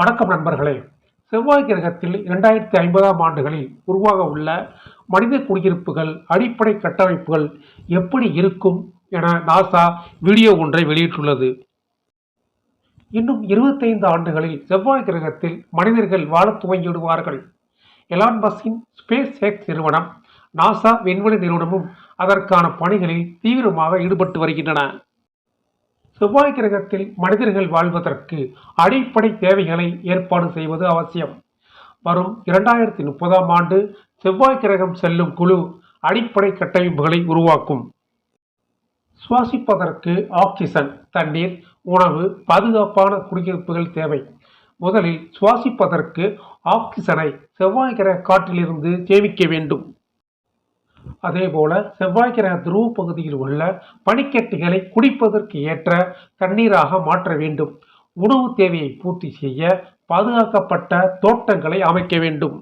வணக்கம் நண்பர்களே. செவ்வாய் கிரகத்தில் இரண்டாயிரத்தி ஐம்பதாம் ஆண்டுகளில் உருவாக உள்ள மனித குடியிருப்புகள் அடிப்படை கட்டமைப்புகள் எப்படி இருக்கும் என நாசா வீடியோ ஒன்றை வெளியிட்டுள்ளது. இன்னும் இருபத்தைந்து ஆண்டுகளில் செவ்வாய் கிரகத்தில் மனிதர்கள் வாழத் துவங்கிவிடுவார்கள். எலான்பஸின் ஸ்பேஸ் எக்ஸ் நிறுவனம் நாசா விண்வெளி நிறுவனமும் அதற்கான பணிகளில் தீவிரமாக ஈடுபட்டு வருகின்றன. செவ்வாய் கிரகத்தில் மனிதர்கள் வாழ்வதற்கு அடிப்படை தேவைகளை ஏற்பாடு செய்வது அவசியம். வரும் இரண்டாயிரத்தி முப்பதாம் ஆண்டு செவ்வாய் கிரகம் செல்லும் குழு அடிப்படை கட்டமைப்புகளை உருவாக்கும். சுவாசிப்பதற்கு ஆக்சிஜன் தண்ணீர் உணவு பாதுகாப்பான குடியிருப்புகள் தேவை. முதலில் சுவாசிப்பதற்கு ஆக்சிஜனை செவ்வாய் கிரக காற்றிலிருந்து சேமிக்க வேண்டும். அதேபோல செவ்வாய் கிரக துருவ பகுதியில் உள்ள பனிக்கட்டிகளை குடிப்பதற்கு ஏற்ற தண்ணீராக மாற்ற வேண்டும். உணவு தேவையை பூர்த்தி செய்ய பாதுகாக்கப்பட்ட தோட்டங்களை அமைக்க வேண்டும்.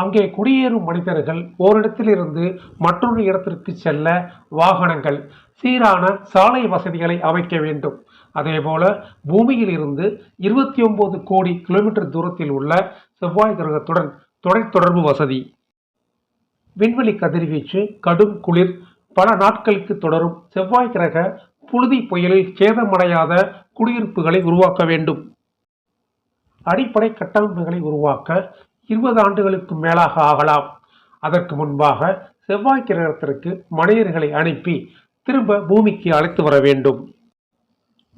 அங்கே குடியேறும் மனிதர்கள் ஓரிடத்திலிருந்து மற்றொரு இடத்திற்கு செல்ல வாகனங்கள் சீரான சாலை வசதிகளை அமைக்க வேண்டும். அதேபோல பூமியில் இருந்து இருபத்தி ஒன்பது கோடி கிலோமீட்டர் தூரத்தில் உள்ள செவ்வாய் கிரகத்துடன் தொலைத்தொடர்பு வசதி. விண்வெளி கதிர்வீச்சு கடும் குளிர் பல நாட்களுக்கு தொடரும் செவ்வாய் கிரக புழுதி புயலில் சேதமடையாத குடியிருப்புகளை உருவாக்க வேண்டும். அடிப்படை கட்டமைப்புகளை உருவாக்க இருபது ஆண்டுகளுக்கு மேலாக ஆகலாம். அதற்கு முன்பாக செவ்வாய் கிரகத்திற்கு மனிதர்களை அனுப்பி திரும்ப பூமிக்கு அழைத்து வர வேண்டும்.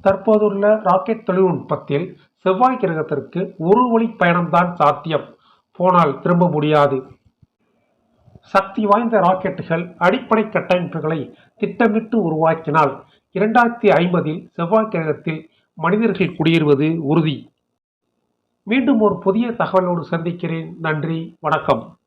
தற்போதுள்ள ராக்கெட் தொழில்நுட்பத்தில் செவ்வாய் கிரகத்திற்கு ஒரு வழி பயணம்தான் சாத்தியம். போனால் திரும்ப முடியாது. சக்தி வாய்ந்த ராக்கெட்டுகள் அடிப்படை கட்டமைப்புகளை திட்டமிட்டு உருவாக்கினால் இரண்டாயிரத்தி ஐம்பதில் செவ்வாய் கிரகத்தில் மனிதர்கள் குடியேறுவது உறுதி. மீண்டும் ஒரு புதிய தகவலோடு சந்திக்கிறேன். நன்றி. வணக்கம்.